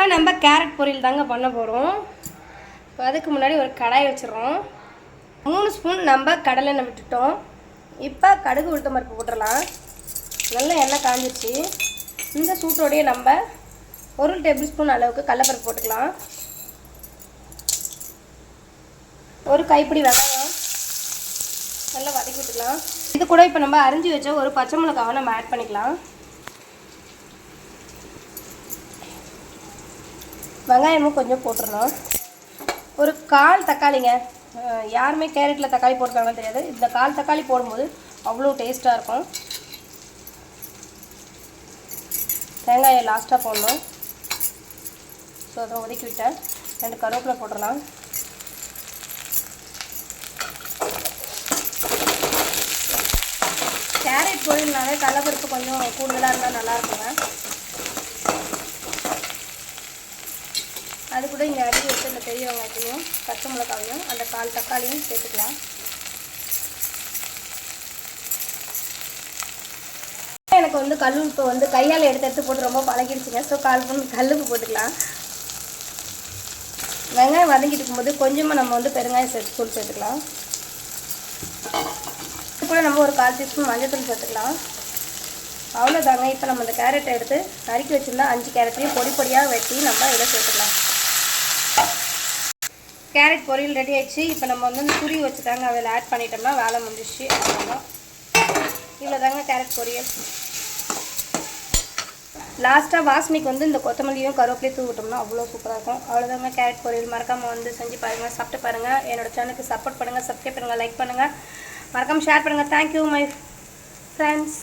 இப்போ நம்ம கேரட் பொரியல் தாங்க பண்ண போகிறோம். இப்போ அதுக்கு முன்னாடி ஒரு கடாய் வச்சிடுறோம். மூணு ஸ்பூன் நம்ம கடலெண்ணெய் விட்டுட்டோம். இப்போ கடுகு உளுத்தம் பருப்பு போட்டுடலாம். நல்ல எண்ணெய் காஞ்சிருச்சு. இந்த சூட்டோடையே நம்ம ஒரு டேபிள் ஸ்பூன் அளவுக்கு கடலப்பருப்பு போட்டுக்கலாம். ஒரு கைப்பிடி வெங்காயம் நல்லா வதக்கி விட்டுக்கலாம். இது கூட இப்போ நம்ம அரிஞ்சு வச்ச ஒரு பச்சை மிளகாவை நம்ம ஆட் பண்ணிக்கலாம். வெங்காயமும் கொஞ்சம் போட்டுடணும் ஒரு கால் தக்காளிங்க யாருமே கேரட்டில் தக்காளி போட்டுருக்காங்கன்னு தெரியாது. இந்த கால் தக்காளி போடும்போது அவ்வளோ டேஸ்ட்டாக இருக்கும். தேங்காயை லாஸ்ட்டாக போடணும். ஸோ அதை ஒதுக்கி விட்டேன். ரெண்டு கருவேப்பிலை போட்டுடலாம் கேரட் பொரியல்னாலே கடலப்பருப்பு கொஞ்சம் கூடுதலாக இருந்தால் நல்லாயிருக்குங்க அது கூட இங்கே அடி வச்சு இந்த பெரிய வெங்காயத்தையும் பச்சை மிளகாவையும் அந்த கால் தக்காளியும் சேர்த்துக்கலாம். எனக்கு வந்து கல் உப்பு வந்து கையால் எடுத்து எடுத்து போட்டு ரொம்ப பழகிடுச்சுங்க. ஸோ கால் பண்ணி கல் உப்பு போட்டுக்கலாம். வெங்காயம் வதங்கிட்டு இருக்கும்போது கொஞ்சமாக நம்ம வந்து பெருங்காயம் சேர்த்து தூள் சேர்த்துக்கலாம். இது கூட நம்ம ஒரு கால் டீஸ்பூன் மஞ்சள் சேர்த்துக்கலாம். அவ்வளோதாங்க இப்போ நம்ம இந்த கேரட்டை எடுத்து நறுக்கி வச்சுருந்தா அஞ்சு கேரட்டையும் பொடி பொடியாக வெட்டி நம்ம இதில் சேர்த்துக்கலாம். கேரட் பொரியல் ரெடி ஆயிடுச்சு. இப்போ நம்ம வந்து இந்த துரி வச்சுட்டாங்க அதில் ஆட் பண்ணிட்டோம்னா வேலை முடிஞ்சிச்சு அவ்வளோதான் இவ்வளோ தாங்க கேரட் பொரியல். லாஸ்ட்டாக வாசனைக்கு வந்து இந்த கொத்தமல்லியும் கருவேப்பிலையும் தூவிட்டோம்னா அவ்வளோ சூப்பராக இருக்கும். அவ்வளோதாங்க கேரட் பொரியல். மறக்காமல் வந்து செஞ்சு பாருங்கள் சாப்பிட்டு பாருங்கள் என்னோடய சேனலுக்கு சப்போர்ட் பண்ணுங்கள் சப்ஸ்கிரைப் பண்ணுங்கள் லைக் பண்ணுங்கள் மறக்காமல் ஷேர் பண்ணுங்கள் தேங்க்யூ மை ஃப்ரெண்ட்ஸ்